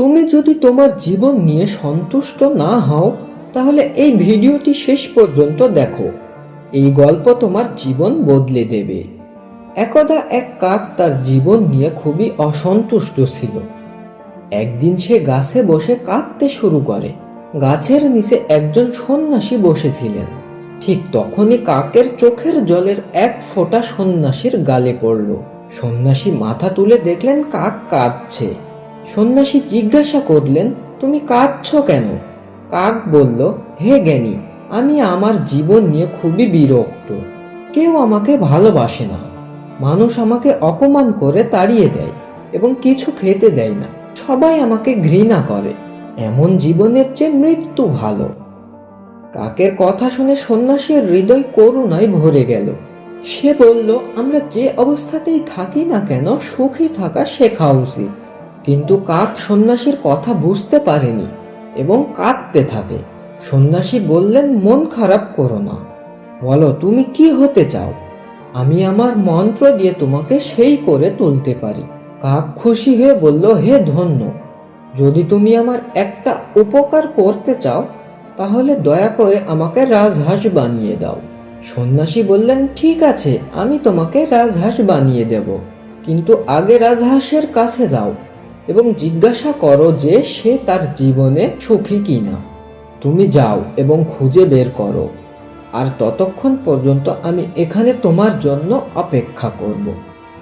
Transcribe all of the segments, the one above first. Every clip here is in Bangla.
তুমি যদি তোমার জীবন নিয়ে সন্তুষ্ট না হও, তাহলে এই ভিডিওটি শেষ পর্যন্ত দেখো। এই গল্প তোমার জীবন বদলে দেবে। একদা এক কাক তার জীবন নিয়ে খুবই অসন্তুষ্ট ছিল। একদিন সে গাছে বসে কাঁদতে শুরু করে। গাছের নিচে একজন সন্ন্যাসী বসেছিলেন। ঠিক তখনই কাকের চোখের জলের এক ফোঁটা সন্ন্যাসীর গালে পড়ল। সন্ন্যাসী মাথা তুলে দেখলেন কাক কাঁদছে। সন্ন্যাসী জিজ্ঞাসা করলেন, তুমি কাঁদছ কেন? কাক বলল, হে জ্ঞানী, আমি আমার জীবন নিয়ে খুবই বিরক্ত। কেউ আমাকে ভালোবাসে না। মানুষ আমাকে অপমান করে তাড়িয়ে দেয় এবং কিছু খেতে দেয় না। সবাই আমাকে ঘৃণা করে। এমন জীবনের চেয়ে মৃত্যু ভালো। কাকের কথা শুনে সন্ন্যাসীর হৃদয় করুণায় ভরে গেল। সে বলল, আমরা যে অবস্থাতেই থাকি না কেন, সুখী থাকা শেখা উচিত। কিন্তু কাক সন্ন্যাসীর কথা বুঝতে পারেনি এবং কাঁদতে থাকে। সন্ন্যাসী বললেন, মন খারাপ করো না। বলো, তুমি কি হতে চাও? আমি আমার মন্ত্র দিয়ে তোমাকে সেই করে তুলতে পারি। কাক খুশি হয়ে বলল, হে ধন্য, যদি তুমি আমার একটা উপকার করতে চাও, তাহলে দয়া করে আমাকে রাজহাঁস বানিয়ে দাও। সন্ন্যাসী বললেন, ঠিক আছে, আমি তোমাকে রাজহাঁস বানিয়ে দেব, কিন্তু আগে রাজহাঁসের কাছে যাও। এবং জিজ্ঞাসা করো যে সে তার জীবনে সুখী কিনা। তুমি যাও এবং খুঁজে বের করো। আর ততক্ষণ পর্যন্ত আমি এখানে তোমার জন্য অপেক্ষা করব।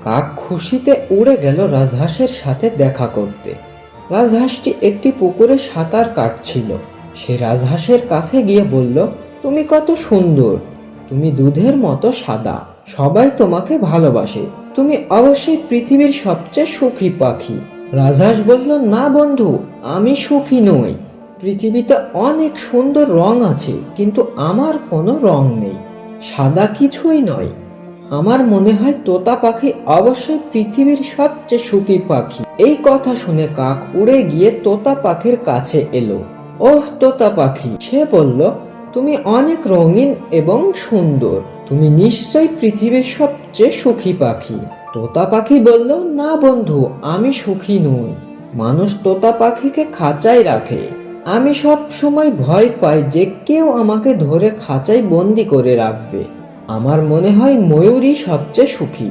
কাক খুশিতে উড়ে গেল রাজহাঁসের সাথে দেখা করতে। রাজহাঁসটি একটি পুকুরে সাঁতার কাটছিল। সে রাজহাঁসের কাছে গিয়ে বলল, তুমি কত সুন্দর। তুমি দুধের মতো সাদা। সবাই তোমাকে ভালোবাসে। তুমি অবশ্যই পৃথিবীর সবচেয়ে সুখী পাখি। রাজহাঁস বলল, না বন্ধু, আমি সুখী নই। পৃথিবীতে অনেক সুন্দর রং আছে, কিন্তু আমার কোনো রং নেই। সাদা কিছুই নয়। আমার মনে হয় তোতা পাখি অবশ্যই পৃথিবীর সবচেয়ে সুখী পাখি। এই কথা শুনে কাক উড়ে গিয়ে তোতা পাখির কাছে এলো। ওহ, তোতা পাখি, সে বলল, তুমি অনেক রঙিন এবং সুন্দর। তুমি নিশ্চয়ই পৃথিবীর সবচেয়ে সুখী পাখি। তোতা পাখি বলল, না বন্ধু, আমি সুখী নই। মানুষ তোতা পাখিকে খাঁচায় রাখে। আমি সব সময় ভয় পাই যে কেউ আমাকে ধরে খাঁচায় বন্দি করে রাখবে। আমার মনে হয় ময়ূরই সবচেয়ে সুখী।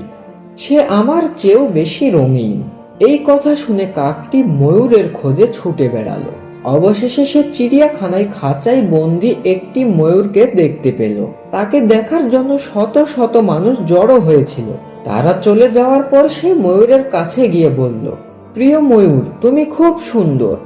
সে আমার চেয়েও বেশি রঙিন। এই কথা শুনে কাকটি ময়ূরের খোঁজে ছুটে বেড়ালো। অবশেষে সে চিড়িয়াখানায় খাঁচায় বন্দি একটি ময়ূরকে দেখতে পেল। তাকে দেখার জন্য শত শত মানুষ জড়ো হয়েছিল। তারা চলে যাওয়ার পর সে ময়ূরের কাছে গিয়ে বলল, প্রিয় ময়ূর, তুমি খুব সুন্দর।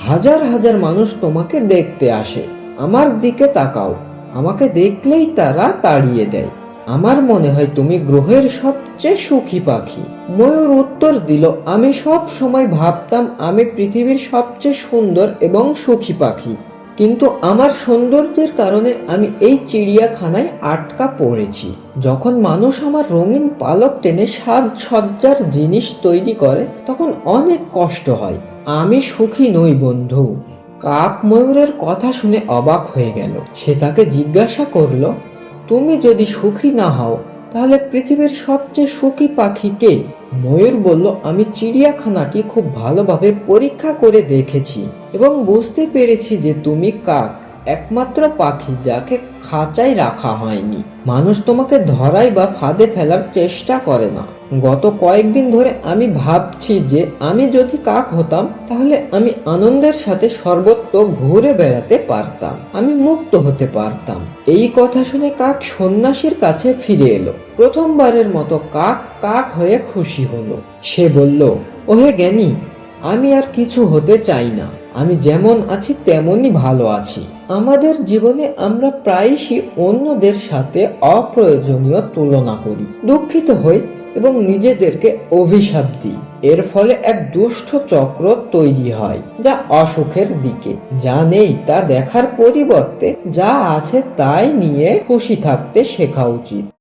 হাজার হাজার মানুষ তোমাকে দেখতে আসে। আমার দিকে তাকাও। আমাকে দেখলেই তারা তাড়িয়ে দেয়। আমার মনে হয় তুমি গ্রহের সবচেয়ে সুখী পাখি। ময়ূর উত্তর দিল, আমি সব সময় ভাবতাম আমি পৃথিবীর সবচেয়ে সুন্দর এবং সুখী পাখি। কিন্তু আমার সৌন্দর্যের কারণে আমি এই চিড়িয়াখানায় আটকা পড়েছি। যখন মানুষ আমার রঙিন পালক টেনে সাজসজ্জার জিনিস তৈরি করে, তখন অনেক কষ্ট হয়। আমি সুখী নই, বন্ধু। কাক ময়ূরের কথা শুনে অবাক হয়ে গেল। সে তাকে জিজ্ঞাসা করল, তুমি যদি সুখী না হও, তাহলে পৃথিবীর সবচেয়ে সুখী পাখি কে? ময়ূর বলল, আমি চিড়িয়াখানাটি খুব ভালোভাবে পরীক্ষা করে দেখেছি এবং বুঝতে পেরেছি যে তুমি কাক। একমাত্র পাখি যাকে খাঁচায় রাখা হয়নি। মানুষ তোমাকে ধরাই বা ফাঁদে ফেলার চেষ্টা করে না। গত কয়েকদিন ধরে আমি ভাবছি যে আমি যদি কাক হতাম, তাহলে আমি আনন্দের সাথে সর্বত্র ঘুরে বেড়াতে পারতাম। আমি মুক্ত হতে পারতাম। এই কথা শুনে কাক সন্ন্যাসীর কাছে ফিরে এলো। প্রথমবারের মতো কাক কাক হয়ে খুশি হলো। সে বলল, ওহে জ্ঞানী, আমি আর কিছু হতে চাই না। আমি যেমন আছি, তেমনই ভালো আছি। আমাদের জীবনে আমরা প্রায়শই অন্যদের সাথে অপ্রয়োজনীয় তুলনা করি, দুঃখিত হই এবং নিজেদেরকে অভিশাপ দিই। এর ফলে এক দুষ্ট চক্র তৈরি হয়, যা অসুখের দিকে। যা নেই, তা দেখার পরিবর্তে যা আছে, তাই নিয়ে খুশি থাকতে শেখা উচিত।